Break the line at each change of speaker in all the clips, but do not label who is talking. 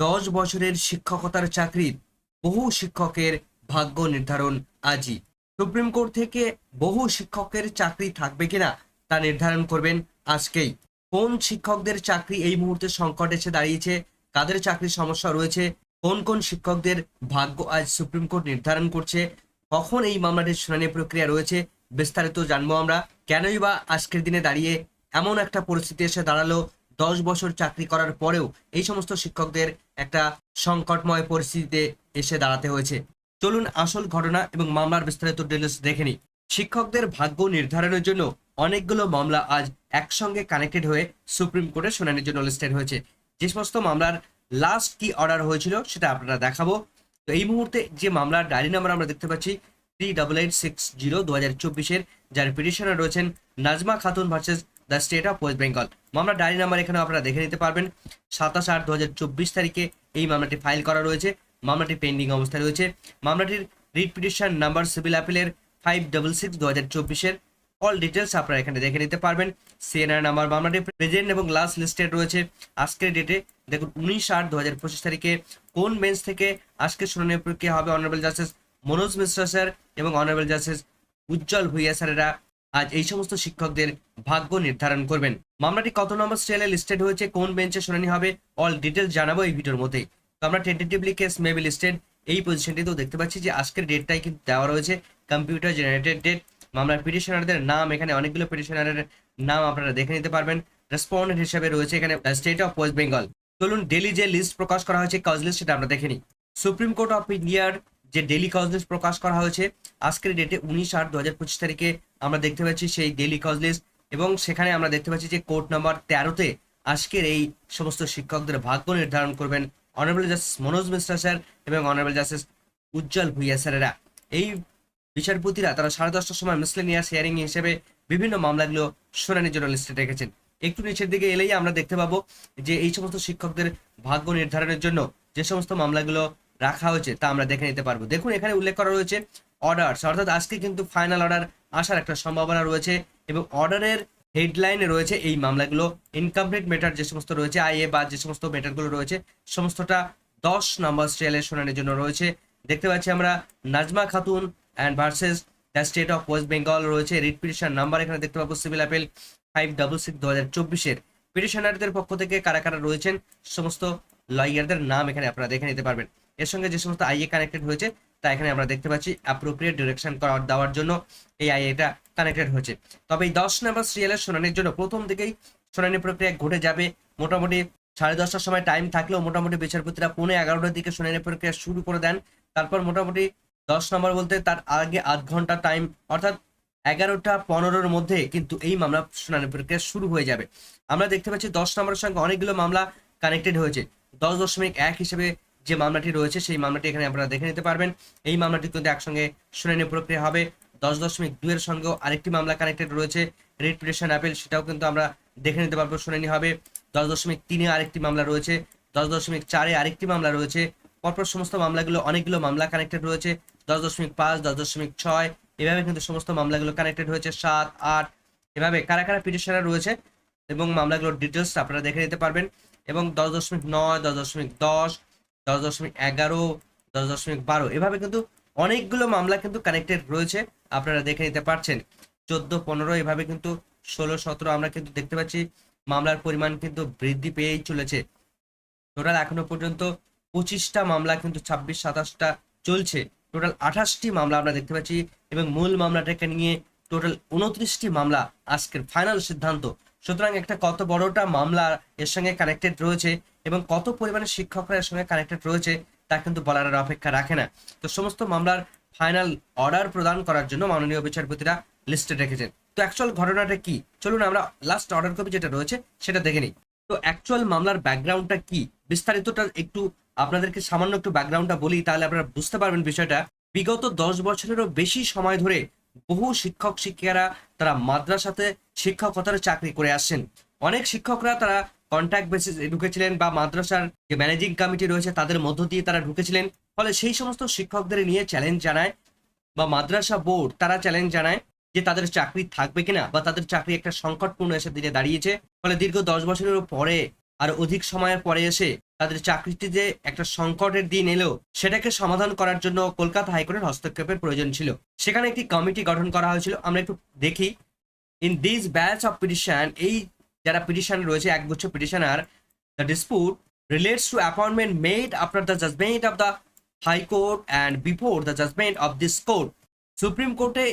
দশ বছরের শিক্ষকতার চাকরির বহু শিক্ষকের ভাগ্য নির্ধারণ আজই। সুপ্রিম কোর্ট থেকে বহু শিক্ষকের চাকরি থাকবে কিনা তা নির্ধারণ করবেন আজকেই। কোন শিক্ষকদের চাকরি এই মুহূর্তে সংকট এসে দাঁড়িয়েছে, কাদের চাকরির সমস্যা রয়েছে, কোন কোন শিক্ষকদের ভাগ্য আজ সুপ্রিম কোর্ট নির্ধারণ করছে, কখন এই মামলাটির শুনানি প্রক্রিয়া রয়েছে, বিস্তারিত জানব আমরা। কেনই বা আজকের দিনে দাঁড়িয়ে এমন একটা পরিস্থিতি এসে দাঁড়াল, দশ বছর চাকরি করার পরেও এই সমস্ত শিক্ষকদের একটা সংকটময় পরিস্থিতিতে এসে দাঁড়াতে হয়েছে। চলুন আসল ঘটনা এবং মামলার বিস্তারিত ডিটেলস দেখে নিই। শিক্ষকদের ভাগ্য নির্ধারণের জন্য অনেকগুলো মামলা আজ একসঙ্গে কানেক্টেড হয়ে সুপ্রিম কোর্টে শুনানির জন্য লিস্টেড হয়েছে। যে সমস্ত মামলার লাস্ট কি অর্ডার হয়েছিল সেটা আপনারা দেখাবো। তো এই মুহূর্তে যে মামলার ডায়েরি নাম্বার আমরা দেখতে পাচ্ছি three double eight six zero দু হাজার চব্বিশের, যার পিটিশনার রয়েছেন Najma Khatun versus the state of West Bengal মামলার ডায়েরি নাম্বার এখানে আপনারা দেখে নিতে পারবেন। সাতাশ আট দু তারিখে এই মামলাটি ফাইল করা রয়েছে। মামলাটি পেন্ডিং অবস্থায় রয়েছে। মামলাটির রিট পিটিশন নাম্বার সিভিল অ্যাপিলের ফাইভ ডাবল সিক্স দু হাজার চব্বিশের। অল ডিটেলস আপনারা এখানে দেখে নিতে পারবেন। সিএনআর নাম্বার মামলাটি প্রেজেন্ট এবং লাস্ট লিস্টেড রয়েছে। আজকের ডেটে দেখুন, উনিশ আট দু হাজার পঁচিশ তারিখে কোন বেঞ্চ থেকে আজকে শুনানি প্রক্রিয়া হবে? Honourable justice Manoj Mishra sir এবং অনারেবল জাস্টিস উজ্জ্বল ভুইয়া স্যারেরা আজ এই সমস্ত শিক্ষকদের ভাগ্য নির্ধারণ করবেন। মামলাটি কত নম্বর স্টেলে লিস্টেড হয়েছে, কোন বেঞ্চে শুনানি হবে অল ডিটেলস জানাব এই ভিডিওর মধ্যে। তো আমরা টেন্টেটিভলি কেস মেবি লিস্টেড এই পজিশনটিতেও দেখতে পাচ্ছি যে আজকের ডেটটাই কিন্তু দেওয়া রয়েছে কম্পিউটার জেনারেটেড ডেট মামলার পিটিশনারদের নাম, এখানে অনেকগুলো পিটিশনারের নাম আপনারা দেখে নিতে পারবেন। রেসপন্ডেন্ট হিসেবে রয়েছে এখানে স্টেট অফ ওয়েস্ট বেঙ্গল চলুন ডেলি যে লিস্ট প্রকাশ করা হয়েছে কজ লিস্ট সেটা আমরা দেখে নিই। সুপ্রিম কোর্ট অফ ইন্ডিয়ার যে ডেলি কজ লিস্ট প্রকাশ করা হয়েছে, আজকের ডেটে উনিশ আট দু হাজার পঁচিশ তারিখে আমরা দেখতে পাচ্ছি সেই ডেলি কজ লিস্ট এবং সেখানে আমরা দেখতে পাচ্ছি যে কোর্ট নাম্বার তেরোতে আজকের এই সমস্ত শিক্ষকদের ভাগ্য নির্ধারণ করবেন honourable justice Manoj Mishra sir এবং অনারেবল জাস্টিস উজ্জ্বল ভুইয়া স্যারেরা। এই বিচারপতিরা তারা সাড়ে দশটার সময় মিসলেনিয়াস হিয়ারিং হিসেবে বিভিন্ন মামলাগুলো শুনানির জন্য লিস্টে রেখেছেন। একটু নিচের দিকে এলেই আমরা দেখতে পাবো যে এই সমস্ত শিক্ষকদের ভাগ্য নির্ধারণের জন্য যে সমস্ত মামলাগুলো রাখা হয়েছে তা আমরা দেখে নিতে পারব। দেখুন এখানে উল্লেখ করা রয়েছে অর্ডারস অর্থাৎ আজকে কিন্তু ফাইনাল অর্ডার আসার একটা সম্ভাবনা রয়েছে এবং অর্ডারের হেডলাইনে রয়েছে এই মামলাগুলো। ইনকমপ্লিট মেটার যে সমস্ত রয়েছে, আইএ বা যে সমস্ত মেটারগুলো রয়েছে, সমস্তটা দশ নম্বর স্টেলের শুনানির জন্য রয়েছে। দেখতে পাচ্ছি আমরা Najma Khatun and versus the state of West Bengal রয়েছে। রিট পিটিশন নাম্বার এখানে দেখতে পাবো civil appeal five double six দু হাজার চব্বিশের পিটিশনারদের পক্ষ থেকে কারা কারা রয়েছেন, সমস্ত লয়ারদের নাম এখানে আপনারা দেখে নিতে পারবেন। এর সঙ্গে যে সমস্ত আইএ কানেক্টেড হয়েছে তা এখানে আমরা দেখতে পাচ্ছি অ্যাপ্রোপ্রিয়েট ডিরেকশন করার দেওয়ার জন্য এই আইএটা কানেক্টেড হয়েছে। তবে এই দশ নম্বর সিরিয়ালের শুনানির জন্য প্রথম দিকেই শুনানি প্রক্রিয়া ঘটে যাবে। মোটামুটি সাড়ে দশটার সময় টাইম থাকলেও মোটামুটি বিচারপতিরা পৌনে এগারোটার দিকে শুনানি প্রক্রিয়া শুরু করে দেন। তারপর মোটামুটি দশ নম্বর বলতে তার আগে আধ ঘণ্টা টাইম অর্থাৎ এগারোটা পনেরোর মধ্যে কিন্তু এই মামলা শুনানি প্রক্রিয়া শুরু হয়ে যাবে। আমরা দেখতে পাচ্ছি দশ নম্বরের সঙ্গে অনেকগুলো মামলা কানেক্টেড হয়েছে। দশ দশমিক এক হিসেবে যে মামলাটি রয়েছে, সেই মামলাটি এখানে আপনারা দেখে নিতে পারবেন। এই মামলাটি কিন্তু একসঙ্গে শুনানি প্রক্রিয়া হবে। দশ দশমিক দুইয়ের সঙ্গেও আরেকটি মামলা কানেক্টেড রয়েছে রিট পিটিশন অ্যাপেল সেটাও কিন্তু আমরা দেখে নিতে পারব, শুনানি হবে। দশ দশমিক তিনে আরেকটি মামলা রয়েছে, দশ দশমিক চারে আরেকটি মামলা রয়েছে। পরপর সমস্ত মামলাগুলো, অনেকগুলো মামলা কানেক্টেড রয়েছে, দশ দশমিক পাঁচ, দশ দশমিক ছয়, এভাবে কিন্তু সমস্ত মামলাগুলো কানেক্টেড হয়েছে, সাত, আট, এভাবে কারা কারা পিটিশনার রয়েছে এবং মামলাগুলোর ডিটেলস আপনারা দেখে নিতে পারবেন। এবং দশ দশমিক নয়, দশ দশমিক দশ দশ দশমিক এগারো, দশ দশমিক বারো, এভাবে কিন্তু অনেকগুলো মামলা কিন্তু কানেক্টেড রয়েছে, আপনারা দেখে নিতে পারছেন। চোদ্দ, পনেরো, এভাবে কিন্তু ষোলো, সতেরো আমরা কিন্তু দেখতে পাচ্ছি, মামলার পরিমাণ কিন্তু বৃদ্ধি পেয়েই চলেছে। টোটাল এখনও পর্যন্ত পঁচিশটা মামলা কিন্তু ছাব্বিশ, সাতাশটা চলছে। টোটাল আঠাশটি মামলা আমরা দেখতে পাচ্ছি এবং মূল মামলাটাকে নিয়ে টোটাল উনত্রিশটি মামলা আজকের ফাইনাল সিদ্ধান্ত। সুতরাং একটা কত বড়টা মামলা এর সঙ্গে কানেক্টেড রয়েছে এবং কত পরিমাণে শিক্ষকরা এর সঙ্গে কানেক্টেড রয়েছে, তা কিন্তু বলার আর অপেক্ষা রাখে না। তো সমস্ত মামলার ফাইনাল অর্ডার প্রদান করার জন্য মাননীয় বিচারপতিরা লিস্টে রেখেছেন। তো অ্যাকচুয়াল ঘটনাটা কি? চলুন আমরা লাস্ট অর্ডার কপি যেটা রয়েছে সেটা দেখে নিই। তো অ্যাকচুয়াল মামলার ব্যাকগ্রাউন্ডটা কি? বিস্তারিতটা একটু আপনাদেরকে সামান্য একটু ব্যাকগ্রাউন্ডটা বলি, তাহলে আপনারা বুঝতে পারবেন বিষয়টা। বিগত দশ বছরেরও বেশি সময় ধরে বহু শিক্ষক শিক্ষিকারা তারা মাদ্রাসাতে শিক্ষকতার চাকরি করে আসছেন। অনেক শিক্ষকরা তারা কন্ট্যাক্ট বেসিস ঢুকেছিলেন বা মাদ্রাসার যে ম্যানেজিং কমিটি রয়েছে তাদের মধ্য দিয়ে তারা ঢুকেছিলেন। ফলে সেই সমস্ত শিক্ষকদের নিয়ে চ্যালেঞ্জ জানায় বা মাদ্রাসা বোর্ড তারা চ্যালেঞ্জ জানায় যে তাদের চাকরি থাকবে কিনা বা তাদের চাকরি একটা সংকটপূর্ণ এসে দিনে দাঁড়িয়েছে। ফলে দীর্ঘ দশ বছরের পরে আর অধিক সময়ের পরে এসে তাদের চাকরিতে যে একটা সংকটের দিন এলো। সেটাকে সমাধান করার জন্য কলকাতা হাইকোর্টের হস্তক্ষেপের প্রয়োজন ছিল। সেখানে একটি কমিটি গঠন করা হয়েছিল। আমরা একটু দেখি। In this batch of petition এই যারা পিটিশন রয়েছে, একগুচ্ছ petitioner the dispute relates to appointment made after the judgment of the high court and before the judgment of this court supreme কোর্টে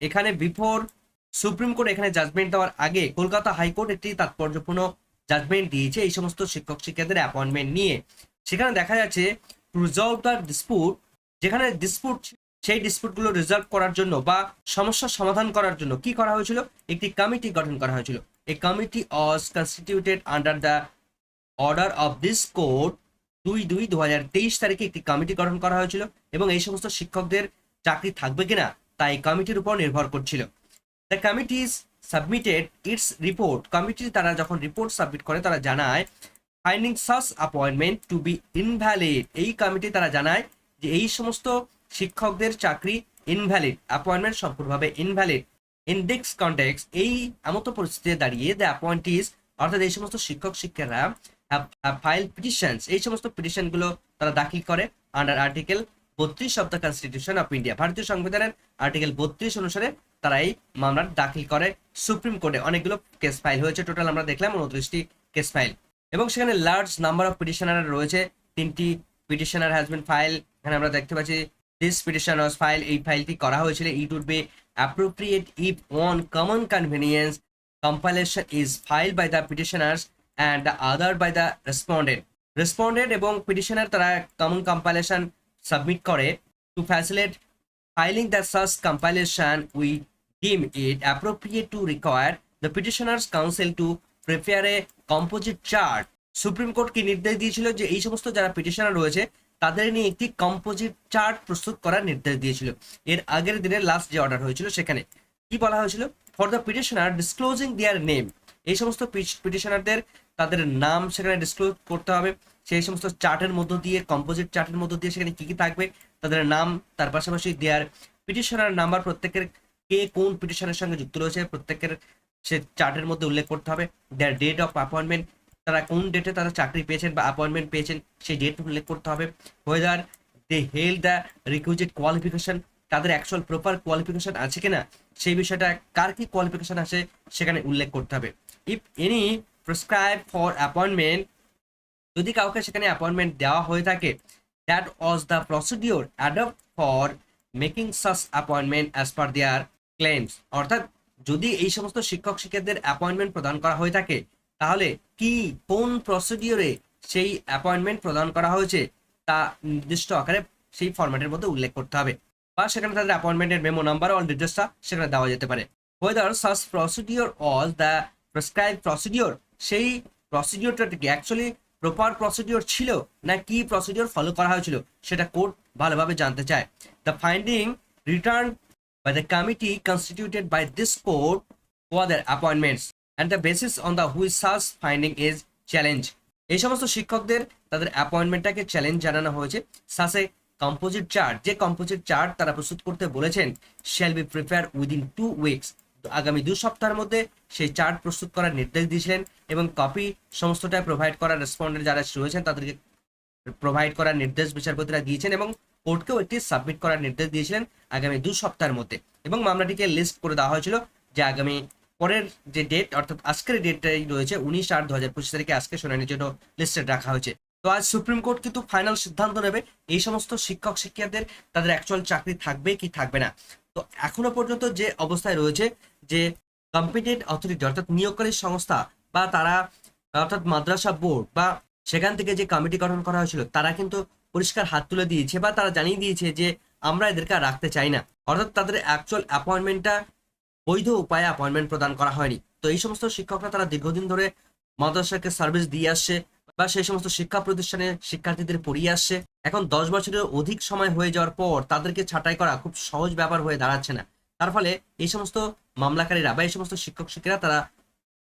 এখানে বিফোর সুপ্রিম কোর্ট এখানে judgment দেওয়ার আগে Kolkata high court একটি তাৎপর্যপূর্ণ জাজমেন্ট দিয়েছে এই সমস্ত শিক্ষক শিক্ষাদের অ্যাপয়েন্টমেন্ট নিয়ে। সেখানে দেখা যাচ্ছে রিজলভ দ্য ডিসপুট যেখানে ডিসপুট সেই ডিসপুটগুলো রিজলভ করার জন্য বা সমস্যার সমাধান করার জন্য কি করা হয়েছিল? একটি কমিটি গঠন করা হয়েছিল। এই committee as constituted under the order of this court দুই দুই দু তারিখে একটি কমিটি গঠন করা হয়েছিল এবং এই সমস্ত শিক্ষকদের চাকরি থাকবে কিনা তা এই কমিটির উপর নির্ভর করছিল। The committee's submitted its report committee তারা যখন রিপোর্ট সাবমিট করে, তারা জানায় finding such appointment to be invalid এই কমিটি তারা জানায় যে এই সমস্ত শিক্ষকদের চাকরি ইনভ্যালিড অ্যাপয়েন্টমেন্ট সম্পূর্ণভাবে ইনভ্যালিড ইন দিস কন্টেক্স এই এমতো পরিস্থিতিতে দাঁড়িয়ে দ্য অ্যাপয়েন্টিস অর্থাৎ এই সমস্ত শিক্ষক শিক্ষারা ফাইল পিটিশনস এই সমস্ত পিটিশনগুলো তারা দাখিল করে আন্ডার আর্টিকেল বত্রিশ of the constitution of India ভারতীয় সংবিধানের আর্টিকেল বত্রিশ অনুসারে তারা এই মামলা দাখিল করে সুপ্রিম কোর্টে। অনেকগুলো কেস ফাইল হয়েছে। টোটাল আমরা দেখলাম উনত্রিশটি কেস ফাইল এবং সেখানে লার্জ নাম্বার অফ পিটিশনার রয়েছে। তিনটি পিটিশনার হ্যাজ ফাইল এখানে আমরা দেখতে পাচ্ছি দিস পিটিশন ওয়াজ ফাইল এই ফাইলটি করা হয়েছিল it would be appropriate if one common convenience compilation is filed by the petitioners and the other by the respondent respondent এবং petitioner তারা common compilation submit করে to facilitate filing the such compilation we deem it appropriate to require the petitioners counsel to prepare a composite chart supreme court কি নির্দেশ দিয়েছিল যে এই সমস্ত যারা পিটিশনার রয়েছে তাদের নিয়ে একটি কম্পোজিট চার্ট প্রস্তুত করার নির্দেশ দিয়েছিল। এর আগের দিনের লাস্ট যে অর্ডার হয়েছিল সেখানে কি বলা হয়েছিল? For the petitioner disclosing their name এই সমস্ত পিটিশনারদের তাদের নাম সেখানে ডিসক্লোজ করতে হবে। সেই সমস্ত চার্টের মধ্য দিয়ে কম্পোজিট চার্টের মধ্য দিয়ে সেখানে কি কি থাকবে? তাদের নাম, তার পাশাপাশি দেয়ার পিটিশনার নাম্বার প্রত্যেকের কে কোন পিটিশনের সঙ্গে যুক্ত রয়েছে প্রত্যেকের সে চার্টের মধ্যে উল্লেখ করতে হবে। দেয়ার ডেট অফ অ্যাপয়েন্টমেন্ট তারা কোন ডেটে তারা চাকরি পেয়েছেন বা অ্যাপয়েন্টমেন্ট পেয়েছেন, সেই ডেট উল্লেখ করতে হবে। Whether they held the requisite qualification তাদের অ্যাকচুয়াল প্রপার কোয়ালিফিকেশন আছে কিনা, সেই বিষয়টা কার কি কোয়ালিফিকেশন আছে, সেখানে উল্লেখ করতে হবে। If any prescribed for appointment যদি কাউকে সেখানে অ্যাপয়েন্টমেন্ট দেওয়া হয়ে থাকে that was the procedure adopted for making such appointment as per their claims অর্থাৎ যদি এই সমস্ত শিক্ষক শিক্ষকদের অ্যাপয়েন্টমেন্ট প্রদান করা হয়ে থাকে তাহলে কি, কোন প্রসিডিওরে সেই অ্যাপয়েন্টমেন্ট প্রদান করা হয়েছে তা নির্দিষ্ট আকারে সেই ফরম্যাটের মধ্যে উল্লেখ করতে হবে। বা সেখানে তাদের অ্যাপয়েন্টমেন্টের মেমো নাম্বার অল ডিটেলসটা সেখানে দেওয়া যেতে পারে। Whether such procedure all the prescribed procedure সেই প্রসিডিওরটা কি অ্যাকচুয়ালি প্রপার প্রসিডিওর ছিল না কি প্রসিডিওর ফলো করা হয়েছিল, সেটা কোর্ট ভালোভাবে জানতে চায়। The finding returned by the committee constituted by this court for their appointments and the basis on the which such finding is challenge এই সমস্ত শিক্ষকদের তাদের অ্যাপয়েন্টমেন্টটাকে চ্যালেঞ্জ জানানো হয়েছে। সাসে কম্পোজিট চার্ট যে কম্পোজিট চার্ট তারা প্রস্তুত করতে বলেছেন shall be prepared within two weeks আগামী দু সপ্তাহের মধ্যে সেই চার্ট প্রস্তুত করার নির্দেশ দিয়েছিলেন এবং কপি সমস্তটাই প্রোভাইড করার রেসপন্ডেন্ট যারা রয়েছেন, তাদেরকে প্রোভাইড করার নির্দেশ বিচারপতিরা দিয়েছেন এবং কোর্টকেও একটি সাবমিট করার নির্দেশ দিয়েছিলেন আগামী দু সপ্তাহের মধ্যে। এবং মামলাটিকে লিস্ট করে দেওয়া হয়েছিল যে আগামী পরের যে ডেট অর্থাৎ আজকের ডেটটাই রয়েছে উনিশ আট দু হাজার পঁচিশ তারিখে আজকে শুনানির জন্য লিস্টেড রাখা হয়েছে। তো আজ সুপ্রিম কোর্ট কিন্তু ফাইনাল সিদ্ধান্ত নেবে। এই সমস্ত শিক্ষক, শিক্ষিকাদের তাদের অ্যাকচুয়াল চাকরি থাকবে কি থাকবে না। তো এখনও পর্যন্ত যে অবস্থায় রয়েছে, যে কম্পিটেন্ট অথরিটি অর্থাৎ নিয়োগকারী সংস্থা বা তারা, অর্থাৎ মাদ্রাসা বোর্ড বা সেখান থেকে যে কমিটি গঠন করা হয়েছিল, তারা কিন্তু পরিষ্কার হাত তুলে দিয়েছে বা তারা জানিয়ে দিয়েছে যে আমরা এদেরকে রাখতে চাই না। অর্থাৎ তাদের অ্যাকচুয়াল অ্যাপয়েন্টমেন্টটা বৈধ উপায়ে অ্যাপয়েন্টমেন্ট প্রদান করা হয়নি। তো এই সমস্ত শিক্ষকরা তারা দীর্ঘদিন ধরে মাদ্রাসাকে সার্ভিস দিয়ে আসছে বা সেই সমস্ত শিক্ষা প্রতিষ্ঠানে শিক্ষার্থীদের পড়িয়ে আসছে। এখন দশ বছরের অধিক সময় হয়ে যাওয়ার পর তাদেরকে ছাঁটাই করা খুব সহজ ব্যাপার হয়ে দাঁড়াচ্ছে না। তার ফলে এই সমস্ত মামলাকারীরা বা এই সমস্ত শিক্ষক শিক্ষিরা তারা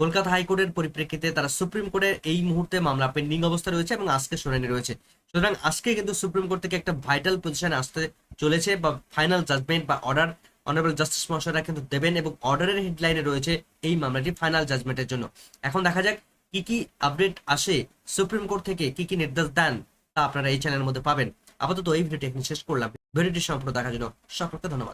কলকাতা হাইকোর্টের পরিপ্রেক্ষিতে তারা সুপ্রিম কোর্টের এই মুহূর্তে মামলা পেন্ডিং অবস্থা রয়েছে এবং আজকে শুনানি রয়েছে। সুতরাং আজকে কিন্তু সুপ্রিম কোর্ট থেকে একটা ভাইটাল পজিশনে আসতে চলেছে বা ফাইনাল জাজমেন্ট বা অর্ডার অনারেবল জাস্টিস মহাশয়রা কিন্তু দেবেন এবং অর্ডারের হেডলাইনে রয়েছে এই মামলাটি ফাইনাল জাজমেন্টের জন্য। এখন দেখা যাক কি কি আপডেট আসে সুপ্রিম কোর্ট থেকে, কি কি নির্দেশ দেন তা আপনারা এই চ্যানেলের মধ্যে পাবেন। আপাতত এই ভিডিওটি এখানে শেষ করলাম। ভিডিওটি সম্পূর্ণ দেখার জন্য সকলকে ধন্যবাদ।